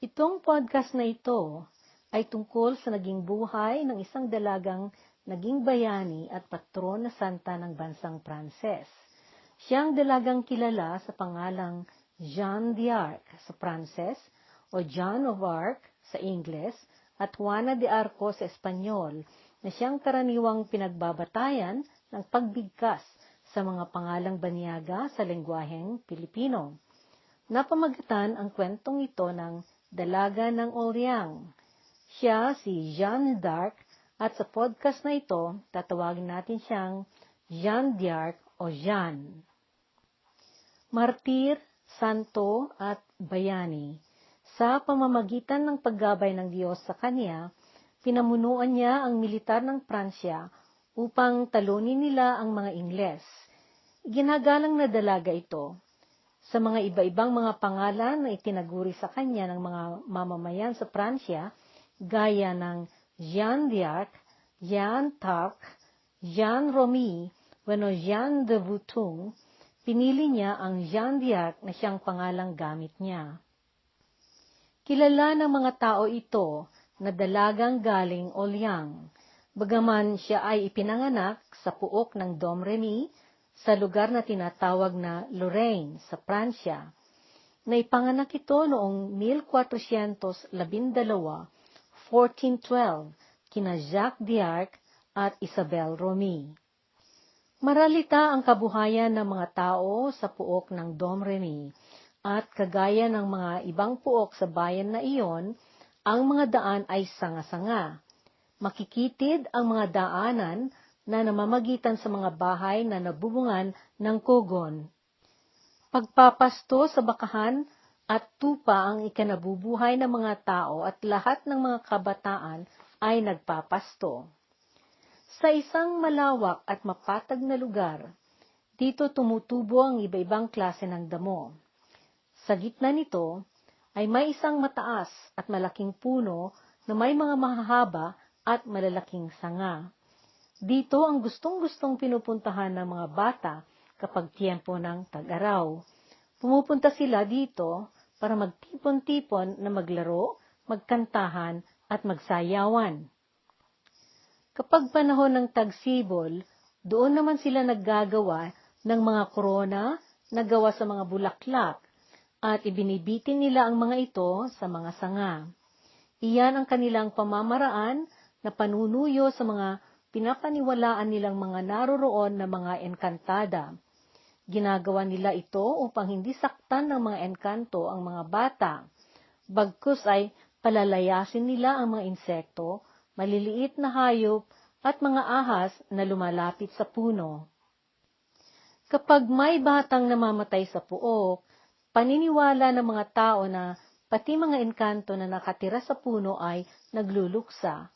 Itong podcast na ito ay tungkol sa naging buhay ng isang dalagang naging bayani at patron na santa ng bansang Pranses. Siyang dalagang kilala sa pangalang Jean d'Arc sa Pranses o John of Arc sa Ingles at Juana de Arco sa Espanyol na siyang karaniwang pinagbabatayan ng pagbigkas sa mga pangalang banyaga sa lengguaheng Pilipino. Napamagatan ang kwentong ito ng Dalaga ng Oryang. Siya si Jeanne d'Arc at sa podcast na ito, tatawagin natin siyang Jean d'Arc o Jean. Martir, santo at bayani. Sa pamamagitan ng paggabay ng Diyos sa kanya, pinamunuan niya ang militar ng Pransya upang talunin nila ang mga Ingles. Ginagalang na dalaga ito sa mga iba-ibang mga pangalan na itinaguri sa kanya ng mga mamamayan sa Pransya, gaya ng Jean d'Arc, Jean Tarc, Jean Romy, wano Jean de Boutung, pinili niya ang Jean d'Arc na siyang pangalang gamit niya. Kilala ng mga tao ito na dalagang galing Olyang, bagaman siya ay ipinanganak sa puok ng Domremy sa lugar na tinatawag na Lorraine sa Pransya. Naipanganak ito noong 1412, 1412, kina Jacques d'Arc at Isabel Romy. Maralita ang kabuhayan ng mga tao sa puok ng Domremy at kagaya ng mga ibang puok sa bayan na iyon, ang mga daan ay sanga-sanga. Makikitid ang mga daanan na namamagitan sa mga bahay na nabubungan ng kugon. Pagpapasto sa bakahan at tupa ang ikanabubuhay ng mga tao at lahat ng mga kabataan ay nagpapasto. Sa isang malawak at mapatag na lugar, dito tumutubo ang iba-ibang klase ng damo. Sa gitna nito ay may isang mataas at malaking puno na may mga mahahaba at malalaking sanga. Dito ang gustong-gustong pinupuntahan ng mga bata kapag tiempo ng tag-araw. Pumupunta sila dito para magtipon-tipon na maglaro, magkantahan at magsayawan. Kapag panahon ng tagsibol, doon naman sila naggagawa ng mga korona na gawa sa mga bulaklak at ibinibitin nila ang mga ito sa mga sanga. Iyan ang kanilang pamamaraan na panunuyo sa mga pinapaniwalaan nilang mga naroroon na mga enkantada. Ginagawa nila ito upang hindi saktan ng mga engkanto ang mga bata. Bagkus ay palalayasin nila ang mga insekto, maliliit na hayop, at mga ahas na lumalapit sa puno. Kapag may batang namamatay sa puok, paniniwala ng mga tao na pati mga engkanto na nakatira sa puno ay nagluluksa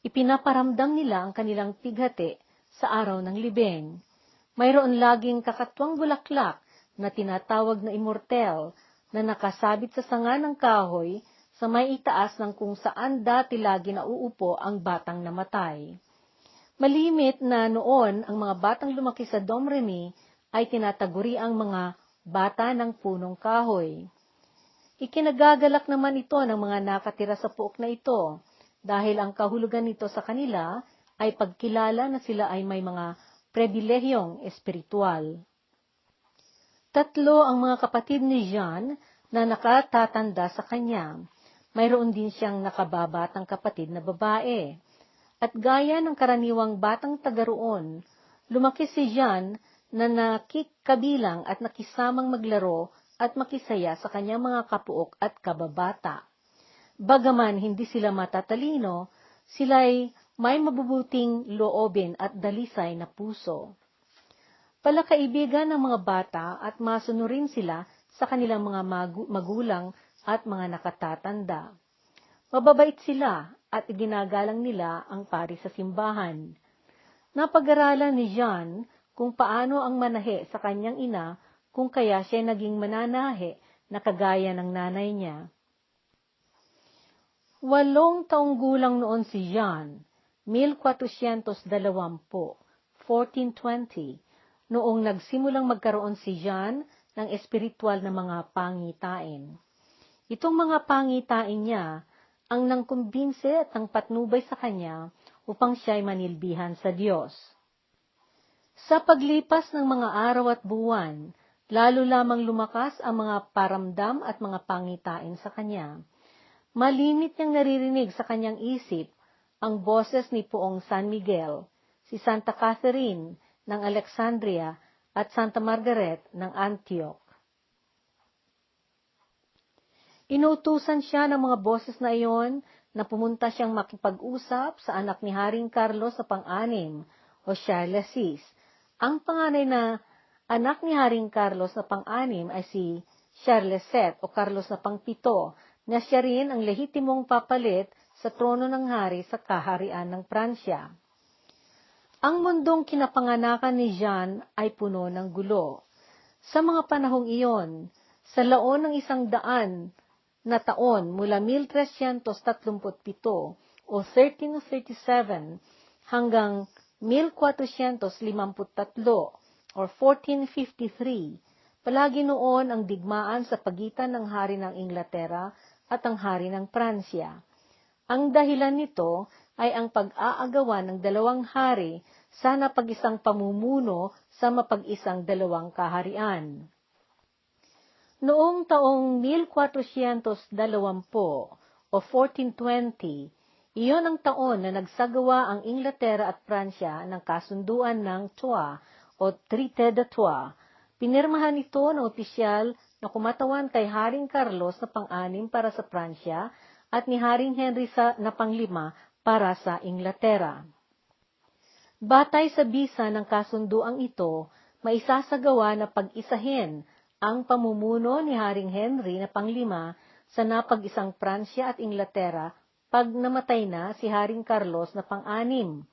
ipinaparamdam nila ang kanilang pighati sa araw ng libing. Mayroon laging kakatwang bulaklak na tinatawag na immortel na nakasabit sa sanga ng kahoy sa may itaas ng kung saan dati lagi nauupo ang batang namatay. Malimit na noon ang mga batang lumaki sa Domremy ay tinataguri ang mga bata ng punong kahoy. Ikinagagalak naman ito ng mga nakatira sa puok na ito dahil ang kahulugan nito sa kanila ay pagkilala na sila ay may mga pribilehiyong espiritual. Tatlo ang mga kapatid ni Jean na nakatatanda sa kanya. Mayroon din siyang nakababatang kapatid na babae. At gaya ng karaniwang batang tagaroon, lumaki si Jean na nakikabilang at nakisamang maglaro at makisaya sa kanyang mga kapuok at kababata. Bagaman hindi sila matatalino, sila'y may mabubuting loobin at dalisay na puso. Palakaibigan ng mga bata at masunurin sila sa kanilang mga magulang at mga nakatatanda. Mababait sila at iginagalang nila ang pari sa simbahan. Napag-aralan ni Jean kung paano ang manahe sa kanyang ina kung kaya siya naging mananahe na kagaya ng nanay niya. Walong taong gulang noon si Jean, 1420, 1420, noong nagsimulang magkaroon si Jean ng espiritual na mga pangitain. Itong mga pangitain niya ang nangkumbinse at ang patnubay sa kanya upang siya'y manilbihan sa Diyos. Sa paglipas ng mga araw at buwan, lalo lamang lumakas ang mga paramdam at mga pangitain sa kanya. Malimit niyang naririnig sa kanyang isip ang boses ni Poong San Miguel, si Santa Catherine ng Alexandria at Santa Margaret ng Antioch. Inutusan siya ng mga boses na iyon na pumunta siyang makipag-usap sa anak ni Haring Carlos sa pang-anim o Charles. Ang panganay na anak ni Haring Carlos na pang-anim ay si Charles VII o Carlos na pang-pito na siya rin ang lehitimong papalit sa trono ng hari sa kaharian ng Pransya. Ang mundong kinapanganakan ni Jean ay puno ng gulo. Sa mga panahong iyon, sa laon ng isang daan na taon mula 1337 o 1337 hanggang 1453 or 1453, palagi noon ang digmaan sa pagitan ng hari ng Inglaterra at ang hari ng Pransya. Ang dahilan nito ay ang pag-aagawan ng dalawang hari sa napag-isang pamumuno sa mapag-isang dalawang kaharian. Noong taong 1420 o 1420, iyon ang taon na nagsagawa ang Inglaterra at Pransya ng kasunduan ng Troyes o Trite de Troyes. Pinirmahan ito ng opisyal na kumatawan kay Haring Carlos na pang-anim para sa Pransya at ni Haring Henry sa, na panglima para sa Inglaterra. Batay sa bisa ng kasunduang ito, maisasagawa na pag-isahin ang pamumuno ni Haring Henry na panglima sa napag-isang Pransya at Inglaterra pag namatay na si Haring Carlos na pang-anim.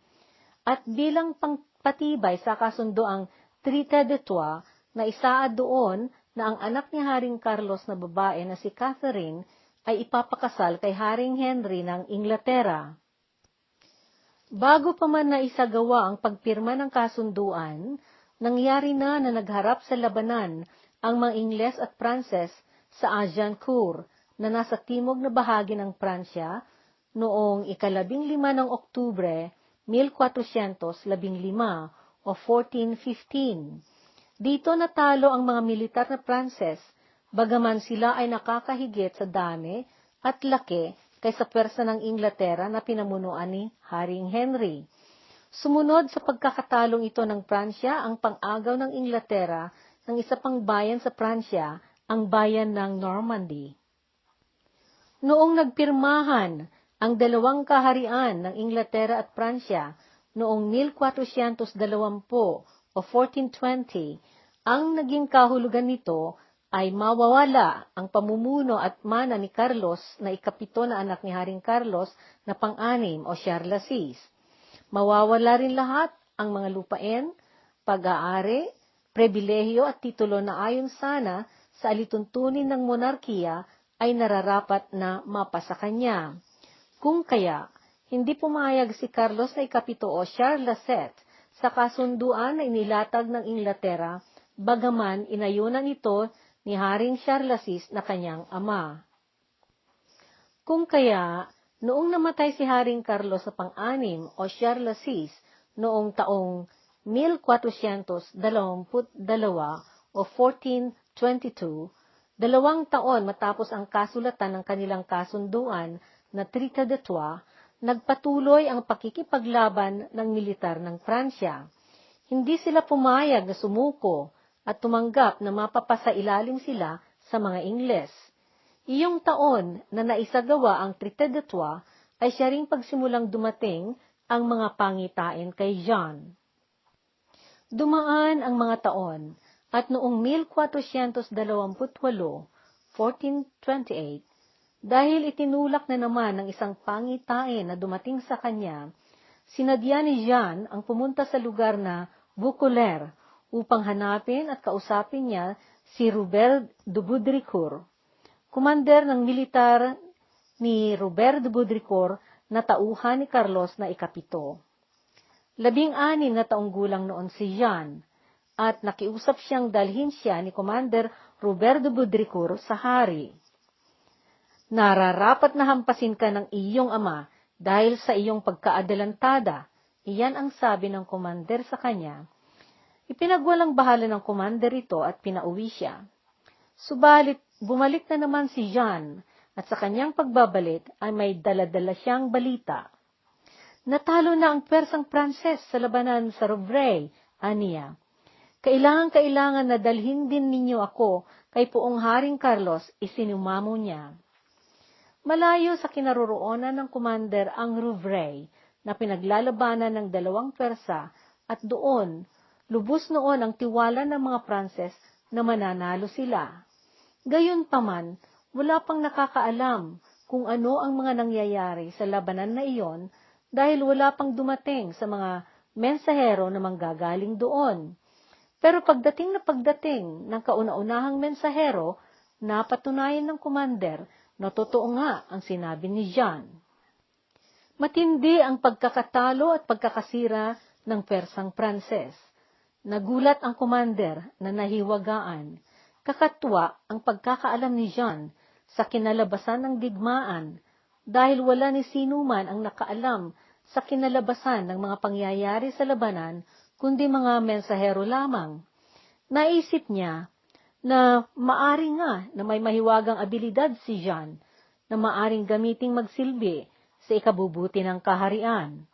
At bilang pangpatibay sa kasundoang Trita de Troyes na isaad doon na ang anak ni Haring Carlos na babae na si Catherine ay ipapakasal kay Haring Henry ng Inglaterra. Bago pa man na isagawa ang pagpirma ng kasunduan, nangyari na na nagharap sa labanan ang mga Ingles at Pranses sa Agincourt na nasa timog na bahagi ng Pransya noong ikalabing lima ng Oktubre 1415 o 1415. Dito natalo ang mga militar na Pranses, bagaman sila ay nakakahigit sa dami at laki kaysa pwersa ng Inglaterra na pinamunuan ni Haring Henry. Sumunod sa pagkakatalong ito ng Pransya ang pang-agaw ng Inglaterra ng isa pang bayan sa Pransya, ang bayan ng Normandy. Noong nagpirmahan ang dalawang kaharian ng Inglaterra at Pransya noong 1420 o 1420, ang naging kahulugan nito ay mawawala ang pamumuno at mana ni Carlos na ikapito na anak ni Haring Carlos na pang-anim o Charles VI. Mawawala rin lahat ang mga lupain, pag-aari, Prebilehyo at titulo na ayon sana sa alituntunin ng monarkiya ay nararapat na mapasa kanya. Kung kaya, hindi pumayag si Carlos na ikapito o Charles VII sa kasunduan na inilatag ng Inglaterra, bagaman inayunan ito ni Haring Charles VI na kanyang ama. Kung kaya, noong namatay si Haring Carlos sa pang-anim o Charles VI noong taong 1422 o 1422, dalawang taon matapos ang kasulatan ng kanilang kasunduan na Trita de Troyes, nagpatuloy ang pakikipaglaban ng militar ng Pransya. Hindi sila pumayag na sumuko at tumanggap na mapapasa ilalim sila sa mga Ingles. Iyong taon na naisagawa ang Trita de Troyes ay siya ring pagsimulang dumating ang mga pangitain kay John. Dumaan ang mga taon at noong 1428, 1428, dahil itinulak na naman ng isang pangitain na dumating sa kanya, sinadya ni Jean ang pumunta sa lugar na Bucoler upang hanapin at kausapin niya si Robert de Baudricourt, kumander ng militar ni Robert de Baudricourt na tauhan ni Carlos na ikapito. Labing-anim na taong gulang noon si Jean, at nakiusap siyang dalhin siya ni Commander Roberto Budricourt sa hari. Nararapat na hampasin ka ng iyong ama dahil sa iyong pagkaadelantada. Iyan ang sabi ng komander sa kanya. Ipinagwalang bahala ng komander ito at pinauwi siya. Subalit, bumalik na naman si Jean at sa kanyang pagbabalik ay may daladala siyang balita. Natalo na ang Persang Pranses sa labanan sa Rouvray, aniya. Kailangan-kailangan na dalhin din ninyo ako kay Puong Haring Carlos, isinumamo niya. Malayo sa kinaroroonan ng commander ang Rouvray na pinaglalabanan ng dalawang Persa at doon, lubos noon ang tiwala ng mga Pranses na mananalo sila. Gayunpaman, wala pang nakakaalam kung ano ang mga nangyayari sa labanan na iyon dahil wala pang dumating sa mga mensahero na manggagaling doon. Pero pagdating na pagdating ng kauna-unahang mensahero, napatunayan ng commander na totoo nga ang sinabi ni Jean. Matindi ang pagkakatalo at pagkakasira ng Persang Pranses. Nagulat ang commander na nahiwagaan. Kakatwa ang pagkakaalam ni Jean sa kinalabasan ng digmaan dahil wala ni sino man ang nakaalam sa kinalabasan ng mga pangyayari sa labanan kundi mga mensahero lamang. Naisip niya na maari nga na may mahiwagang abilidad si Jean na maaring gamiting magsilbi sa ikabubuti ng kaharian.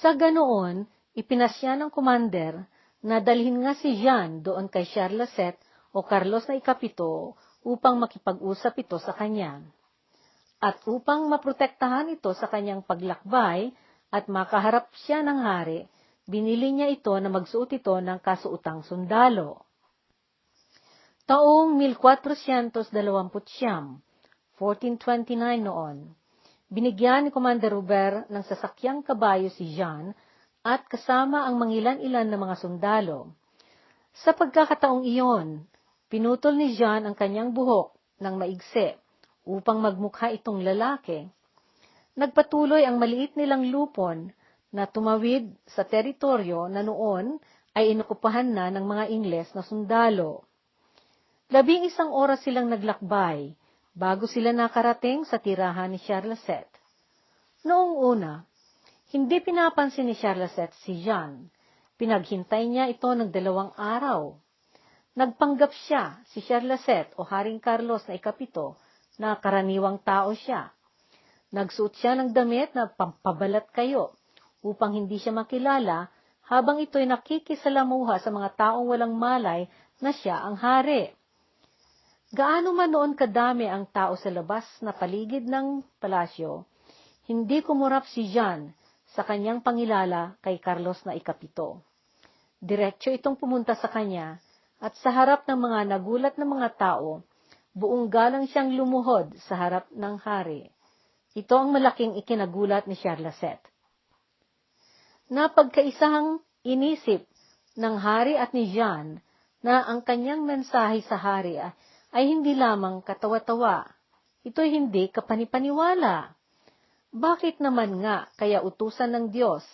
Sa ganoon, ipinasya ng commander na dalhin nga si Jean doon kay Charlesette o Carlos na ikapito upang makipag-usap ito sa kanya. At upang maprotektahan ito sa kanyang paglakbay at makaharap siya ng hari, binili niya ito na magsuot ito ng kasuutang sundalo. Taong 1429, 1429 noon, binigyan ni Commander Robert ng sasakyang kabayo si Jean at kasama ang mangilan-ilan na mga sundalo. Sa pagkakataong iyon, pinutol ni Jean ang kanyang buhok ng maigsi upang magmukha itong lalaki. Nagpatuloy ang maliit nilang lupon na tumawid sa teritoryo na noon ay inukupahan na ng mga Ingles na sundalo. Labing isang oras silang naglakbay bago sila nakarating sa tirahan ni Charlesette. Noong una, hindi pinapansin ni Charlesette si Jean. Pinaghintay niya ito ng dalawang araw. Nagpanggap siya, si Charlesette o Haring Carlos na ikapito, na karaniwang tao siya. Nagsuot siya ng damit na pampabalat kayo upang hindi siya makilala habang ito'y nakikisalamuha sa mga taong walang malay na siya ang hari. Gaano man noon kadami ang tao sa labas na paligid ng palasyo, hindi kumurap si Jean sa kanyang pangilala kay Carlos na ikapito. Diretso itong pumunta sa kanya at sa harap ng mga nagulat na mga tao, buong galang siyang lumuhod sa harap ng hari. Ito ang malaking ikinagulat ni Charlesette. Napagkaisahang inisip ng hari at ni Jean na ang kanyang mensahe sa hari ay hindi lamang katawa-tawa. Ito'y hindi kapanipaniwala. Bakit naman nga kaya utusan ng Diyos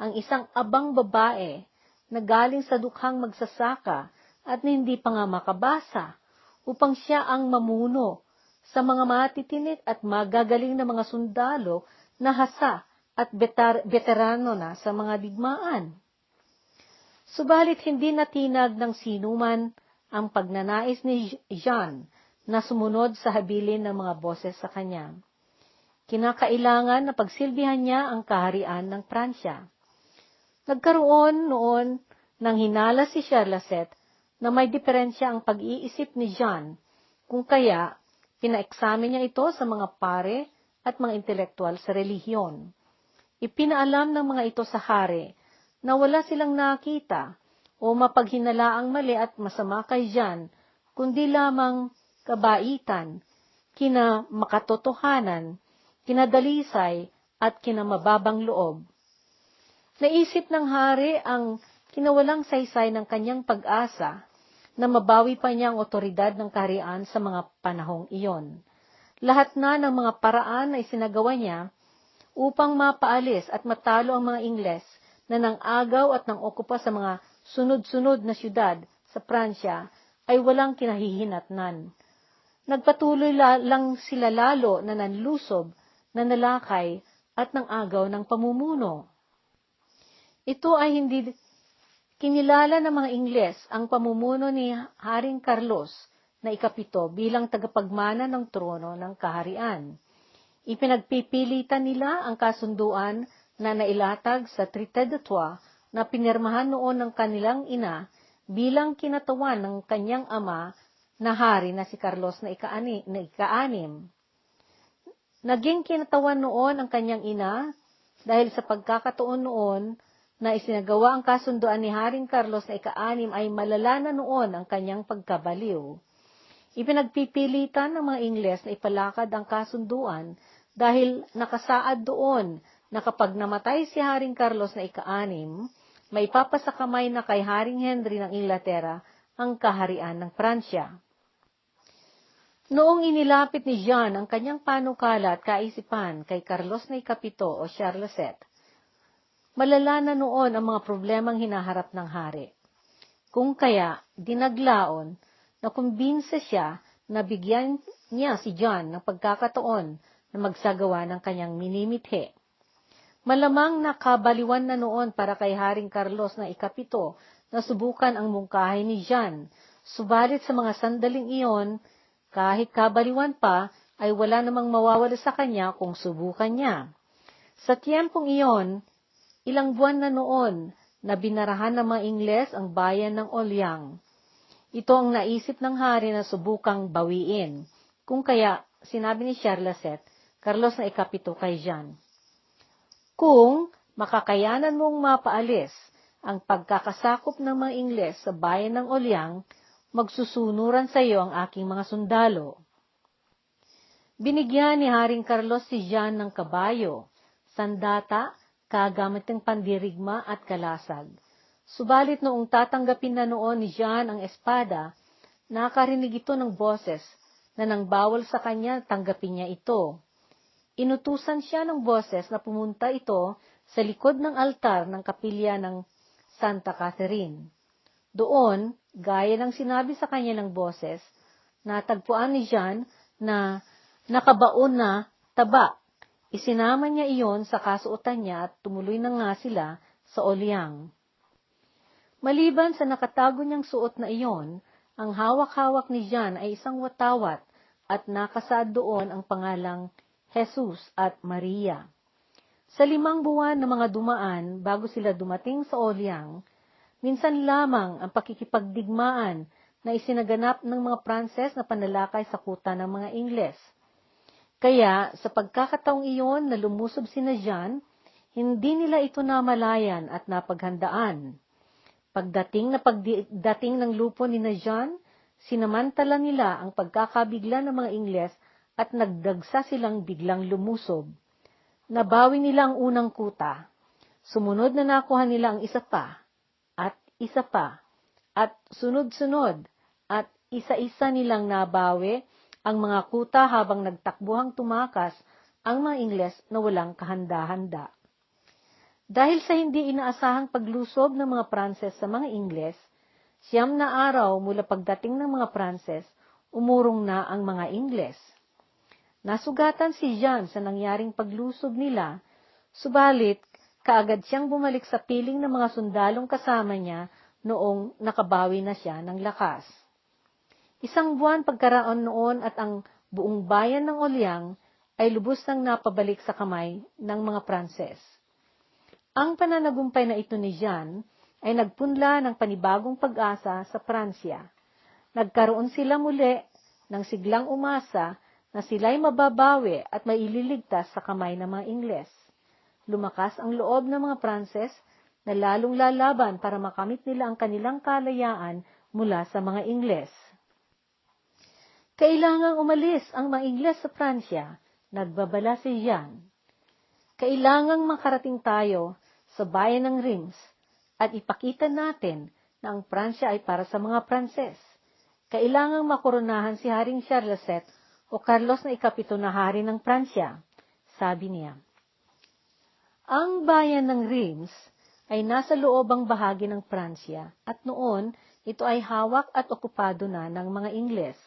ang isang abang babae na galing sa dukhang magsasaka at hindi pa nga makabasa upang siya ang mamuno sa mga matitinit at magagaling na mga sundalo na hasa at betar- veterano na sa mga digmaan. Subalit hindi natinag ng sinuman ang pagnanais ni Jean na sumunod sa habilin ng mga boses sa kanya. Kinakailangan na pagsilbihan niya ang kaharian ng Pransya. Nagkaroon noon ng hinala si Charlesette na may diferensya ang pag-iisip ni Jean, kung kaya pinaeksamin niya ito sa mga pare at mga intelektual sa relihiyon. Ipinaalam ng mga ito sa hari na wala silang nakita o mapaghinalaang mali at masama kay Jan, kundi lamang kabaitan, kina makatotohanan, kinadalisay, at kinamababang loob. Naisip ng hari ang kinawalang saysay ng kanyang pag-asa na mabawi pa niya ang otoridad ng kaharian sa mga panahong iyon. Lahat na ng mga paraan ay sinagawa niya upang mapaalis at matalo ang mga Ingles na nang agaw at nang okupa sa mga sunod-sunod na syudad sa Pransya ay walang kinahihinatnan. Nagpatuloy la- lang sila lalo na nanlusob, nanalakay, at ng agaw ng pamumuno. Ito ay hindi kinilala ng mga Ingles ang pamumuno ni Haring Carlos na ikapito bilang tagapagmana ng trono ng kaharian. Ipinagpipilitan nila ang kasunduan na nailatag sa de Troyes na pinirmahan noon ng kanilang ina bilang kinatawan ng kanyang ama na hari na si Carlos na, ikaani, na ikaanim. Naging kinatawan noon ang kanyang ina dahil sa pagkakataon noon na isinagawa ang kasunduan ni Haring Carlos na ikaanim ay malala na noon ang kanyang pagkabaliw. Ipinagpipilitan ng mga Ingles na ipalakad ang kasunduan dahil nakasaad doon na kapag namatay si Haring Carlos na ikaanim, may papasakamay na kay Haring Henry ng Inglaterra ang kaharian ng Pransya. Noong inilapit ni Jean ang kanyang panukala at kaisipan kay Carlos na ikapito o Charleset, malala na noon ang mga problemang hinaharap ng hari. Kung kaya, dinaglaon na kumbinse siya na bigyan niya si John ng pagkakataon na magsagawa ng kanyang minimithe. Malamang nakabaliwan na noon para kay Haring Carlos na ikapito na subukan ang mungkahi ni John, subalit sa mga sandaling iyon, kahit kabaliwan pa, ay wala namang mawawala sa kanya kung subukan niya. Sa tiyempong iyon, ilang buwan na noon na binarahan ng mga Ingles ang bayan ng Olyang. Ito ang naisip ng hari na subukang bawiin. Kung kaya, sinabi ni Charleset, Carlos na ikapito kay Jean. Kung makakayanan mong mapaalis ang pagkakasakop ng mga Ingles sa bayan ng Olyang, magsusunuran sa iyo ang aking mga sundalo. Binigyan ni Haring Carlos si Jean ng kabayo, sandata, kagamit ng pandirigma at kalasag. Subalit noong tatanggapin na noon ni Jean ang espada, nakarinig ito ng boses na nang bawal sa kanya tanggapin niya ito. Inutusan siya ng boses na pumunta ito sa likod ng altar ng kapilya ng Santa Catherine. Doon, gaya ng sinabi sa kanya ng boses, natagpuan ni Jean na nakabaon na taba. Isinama niya iyon sa kasuotan niya at tumuloy na nga sila sa Olyang. Maliban sa nakatago niyang suot na iyon, ang hawak-hawak ni Jean ay isang watawat at nakasaad doon ang pangalang Jesus at Maria. Sa limang buwan na mga dumaan bago sila dumating sa Olyang, minsan lamang ang pakikipagdigmaan na isinaganap ng mga Pranses na panalakay sa kuta ng mga Ingles. Kaya, sa pagkakataong iyon na lumusob si na Jean, hindi nila ito namalayan at napaghandaan. Pagdating na pagdating ng lupo ni na Jean, sinamantala nila ang pagkakabigla ng mga Ingles at nagdagsa silang biglang lumusob. Nabawi nila ang unang kuta. Sumunod na nakuha nila ang isa pa, at isa pa, at sunod-sunod, at isa-isa nilang nabawi ang mga kuta habang nagtakbuhang tumakas ang mga Ingles na walang kahanda-handa. Dahil sa hindi inaasahang paglusob ng mga Pranses sa mga Ingles, siyam na araw mula pagdating ng mga Pranses, umurong na ang mga Ingles. Nasugatan si Jean sa nangyaring paglusob nila, subalit kaagad siyang bumalik sa piling ng mga sundalong kasama niya noong nakabawi na siya ng lakas. Isang buwan pagkaraon noon at ang buong bayan ng Olyang ay lubos nang napabalik sa kamay ng mga Pranses. Ang pananagumpay na ito ni Jean ay nagpunla ng panibagong pag-asa sa Pransya. Nagkaroon sila muli ng siglang umasa na sila'y mababawi at maililigtas sa kamay ng mga Ingles. Lumakas ang loob ng mga Pranses na lalong lalaban para makamit nila ang kanilang kalayaan mula sa mga Ingles. Kailangang umalis ang mga Ingles sa Pransya, nagbabala si Jean. Kailangang makarating tayo sa bayan ng Reims at ipakita natin na ang Pransya ay para sa mga Pranses. Kailangang makoronahan si Haring Charleset o Carlos na ikapito na hari ng Pransya, sabi niya. Ang bayan ng Reims ay nasa loobang bahagi ng Pransya at noon ito ay hawak at okupado na ng mga Ingles.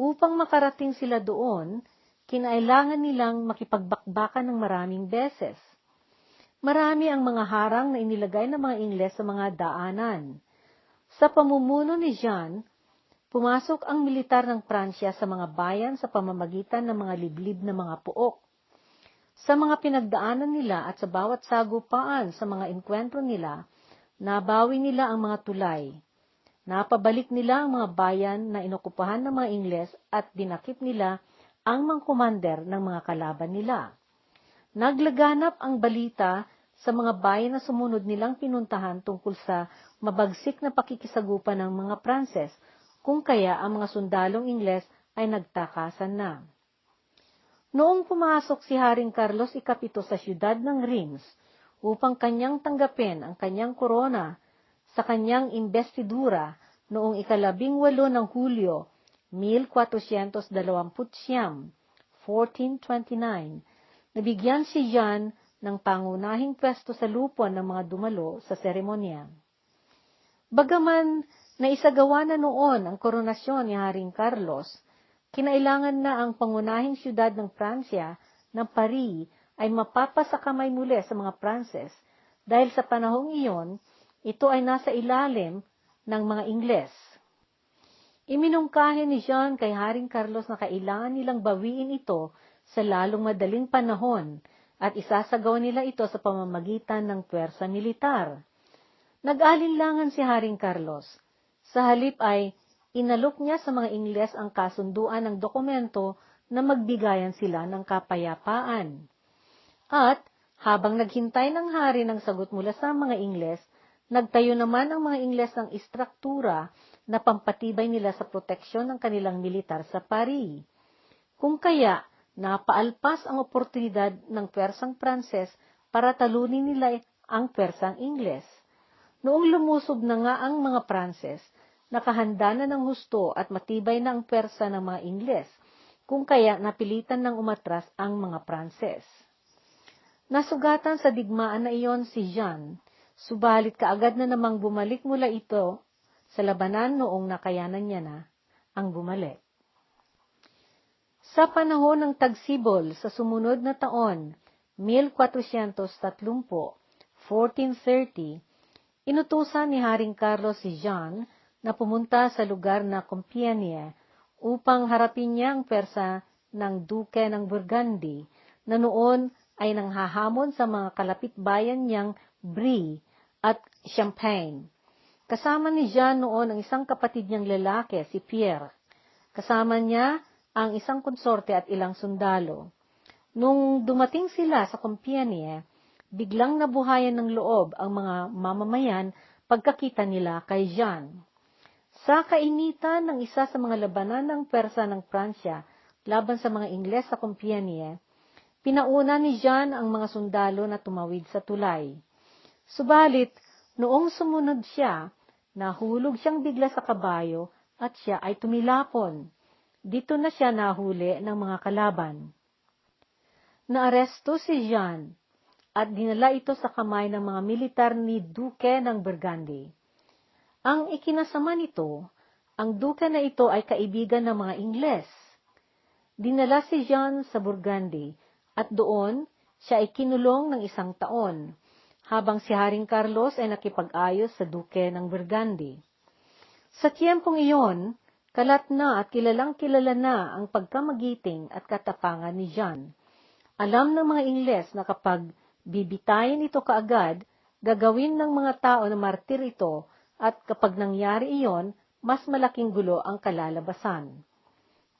Upang makarating sila doon, kinailangan nilang makipagbakbakan ng maraming beses. Marami ang mga harang na inilagay ng mga Ingles sa mga daanan. Sa pamumuno ni Jean, pumasok ang militar ng Pransya sa mga bayan sa pamamagitan ng mga liblib na mga puok. Sa mga pinagdaanan nila at sa bawat sagupaan sa mga enkwentro nila, nabawi nila ang mga tulay. Napabalik nila ang mga bayan na inokupahan ng mga Ingles at dinakip nila ang mga commander ng mga kalaban nila. Naglaganap ang balita sa mga bayan na sumunod nilang pinuntahan tungkol sa mabagsik na pakikisagupan ng mga Pranses, kung kaya ang mga sundalong Ingles ay nagtakasan na. Noong pumasok si Haring Carlos Ikapito sa siyudad ng Rheims upang kanyang tanggapin ang kanyang korona sa kanyang investidura noong ikalabing walo ng Hulyo 1429, 1429, nabigyan si Jean ng pangunahing pwesto sa lupon ng mga dumalo sa seremonya. Bagaman naisagawa na noon ang koronasyon ni Haring Carlos, kinailangan na ang pangunahing siyudad ng Pransya, ng Paris, ay mapapasakamay muli sa mga Pranses dahil sa panahong iyon, ito ay nasa ilalim ng mga Ingles. Iminungkahi ni Jean kay Haring Carlos na kailangan nilang bawiin ito sa lalong madaling panahon at isasagawa nila ito sa pamamagitan ng pwersa militar. Nag-alinlangan si Haring Carlos. Sa halip ay inalok niya sa mga Ingles ang kasunduan ng dokumento na magbigayan sila ng kapayapaan. At habang naghintay ng hari ng sagot mula sa mga Ingles, nagtayo naman ang mga Ingles ng istruktura na pampatibay nila sa proteksyon ng kanilang militar sa Paris. Kung kaya, napaalpas ang oportunidad ng Persang Pranses para talunin nila ang Persang Ingles. Noong lumusob na nga ang mga Pranses, nakahanda na ng husto at matibay na ang Persa ng mga Ingles, kung kaya napilitan ng umatras ang mga Pranses. Nasugatan sa digmaan na iyon si Jean, subalit kaagad na namang bumalik mula ito sa labanan noong nakayanan niya na ang bumalik. Sa panahon ng tagsibol sa sumunod na taon, 1430, 1430, inutusan ni Haring Carlos si Jean na pumunta sa lugar na Compiègne upang harapin niya ang persa ng Duke ng Burgundy na noon ay nanghahamon sa mga kalapit bayan niyang Brie at Champagne. Kasama ni Jean noon ang isang kapatid niyang lalaki, si Pierre. Kasama niya ang isang konsorte at ilang sundalo. Nung dumating sila sa Compiègne, biglang nabuhayan ng loob ang mga mamamayan pagkakita nila kay Jean. Sa kainitan ng isa sa mga labanan ng Persa ng Pransya laban sa mga Ingles sa Compiègne, pinauna ni Jean ang mga sundalo na tumawid sa tulay. Subalit, noong sumunod siya, nahulog siyang bigla sa kabayo at siya ay tumilapon. Dito na siya nahuli ng mga kalaban. Naaresto si Jean at dinala ito sa kamay ng mga militar ni Duke ng Burgundy. Ang ikinasama nito, ang duke na ito ay kaibigan ng mga Ingles. Dinala si Jean sa Burgundy at doon siya ay kinulong ng isang taon, habang si Haring Carlos ay nakipag-ayos sa duke ng Burgundy. Sa tiyempong iyon, kalat na at kilalang kilala na ang pagkamagiting at katapangan ni Jean. Alam ng mga Ingles na kapag bibitayin ito kaagad, gagawin ng mga tao na martir ito at kapag nangyari iyon, mas malaking gulo ang kalalabasan.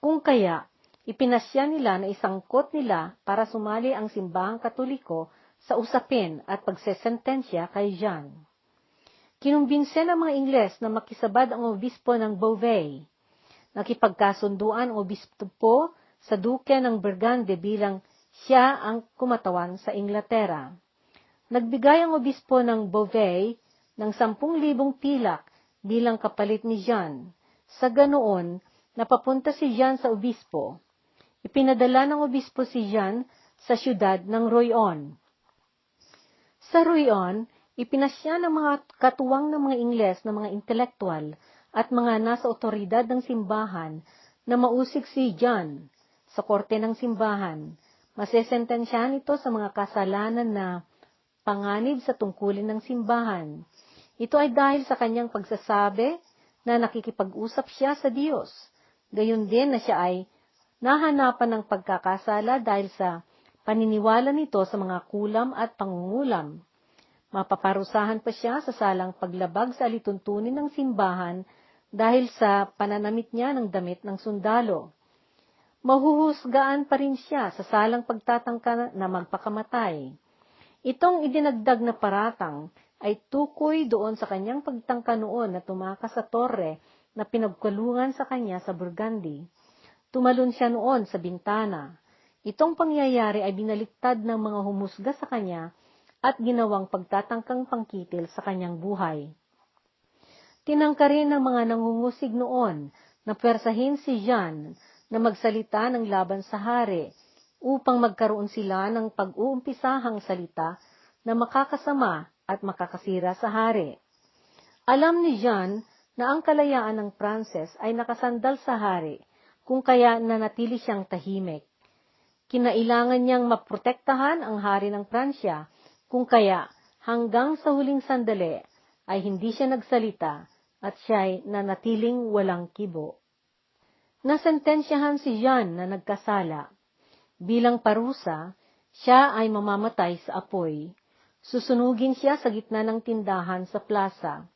Kung kaya, ipinasya nila na isangkot nila para sumali ang simbahang katoliko sa usapin at pagsesentensya kay Jean. Kinumbinse ng mga Ingles na makisabad ang obispo ng Beauvais. Nakipagkasunduan ang obispo sa duke ng Burgundy bilang siya ang kumatawan sa Inglaterra. Nagbigay ang obispo ng Beauvais ng sampung libong pilak bilang kapalit ni Jean. Sa ganoon, napapunta si Jean sa obispo. Ipinadala ng obispo si Jean sa siyudad ng Royon. Sa Royon, ipinasya ng mga katuwang ng mga Ingles na mga intelektual at mga nasa otoridad ng simbahan na mausig si John sa korte ng simbahan, masesentensyahan ito sa mga kasalanan na panganib sa tungkulin ng simbahan. Ito ay dahil sa kanyang pagsasabi na nakikipag-usap siya sa Diyos. Gayon din na siya ay nahanapan ng pagkakasala dahil sa paniniwala nito sa mga kulam at pangungulam. Mapaparusahan pa siya sa salang paglabag sa alituntunin ng simbahan dahil sa pananamit niya ng damit ng sundalo. Mahuhusgaan pa rin siya sa salang pagtatangka na magpakamatay. Itong idinagdag na paratang ay tukoy doon sa kanyang pagtangka noon na tumakas sa torre na pinagkulungan sa kanya sa Burgundy. Tumalon siya noon sa bintana. Itong pangyayari ay binaliktad ng mga humusga sa kanya at ginawang pagtatangkang pangkitil sa kanyang buhay. Tinangka rin ng mga nangungusig noon na pwersahin si Jean na magsalita ng laban sa hari upang magkaroon sila ng pag-uumpisahang salita na makakasama at makakasira sa hari. Alam ni Jean na ang kalayaan ng Pranses ay nakasandal sa hari kung kaya nanatili siyang tahimik. Kinailangan niyang maprotektahan ang hari ng Pransya kung kaya, hanggang sa huling sandali, ay hindi siya nagsalita at siya'y nanatiling walang kibo. Nasentensyahan si Jean na nagkasala. Bilang parusa, siya ay mamamatay sa apoy. Susunugin siya sa gitna ng tindahan sa plaza.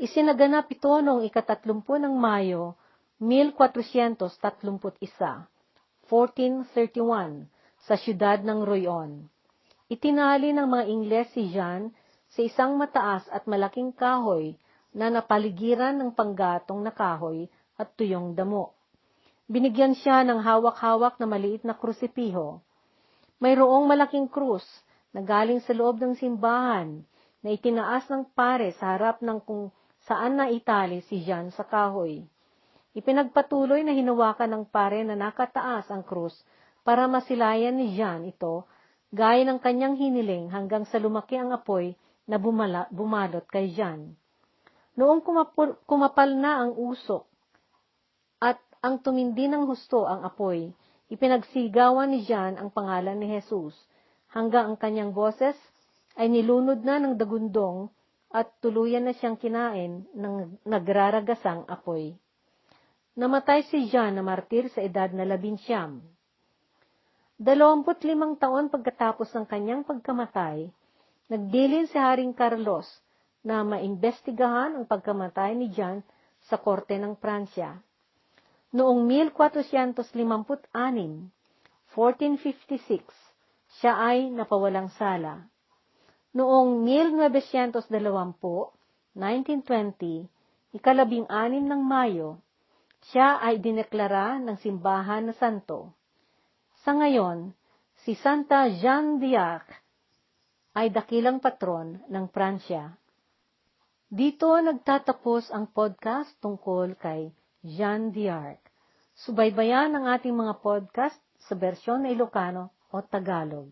Isinaganap ito noong ikatatlumpu ng Mayo, 1431, 1431, sa siyudad ng Royon. Itinali ng mga Ingles si Jean sa isang mataas at malaking kahoy na napaligiran ng panggatong na kahoy at tuyong damo. Binigyan siya ng hawak-hawak na maliit na krusipiho. Mayroong malaking krus na galing sa loob ng simbahan na itinaas ng pare sa harap ng kung saan na itali si Jean sa kahoy. Ipinagpatuloy na hinawakan ng pare na nakataas ang krus para masilayan ni Jean ito gaya ng kanyang hiniling hanggang sa lumaki ang apoy na bumala, bumalot kay Jan. Noong kumapul, kumapal na ang usok ang tumindi ng husto ang apoy, ipinagsigawan ni Jan ang pangalan ni Jesus hanggang ang kanyang boses ay nilunod na ng dagundong at tuluyan na siyang kinain ng nagraragasang apoy. Namatay si John na martir sa edad na labinsyam. Dalawamput limang taon pagkatapos ng kanyang pagkamatay, nagdilin si Haring Carlos na maimbestigahan ang pagkamatay ni John sa korte ng Pransya. Noong 1456, 1456, siya ay napawalang sala. Noong 1920, 1920, ikalabing anim ng Mayo, siya ay dineklara ng simbahan na santo. Sa ngayon, si Santa Jeanne d'Arc ay dakilang patron ng Pransya. Dito nagtatapos ang podcast tungkol kay Jeanne d'Arc. Subaybayan ang ating mga podcast sa bersyon na Ilocano o Tagalog.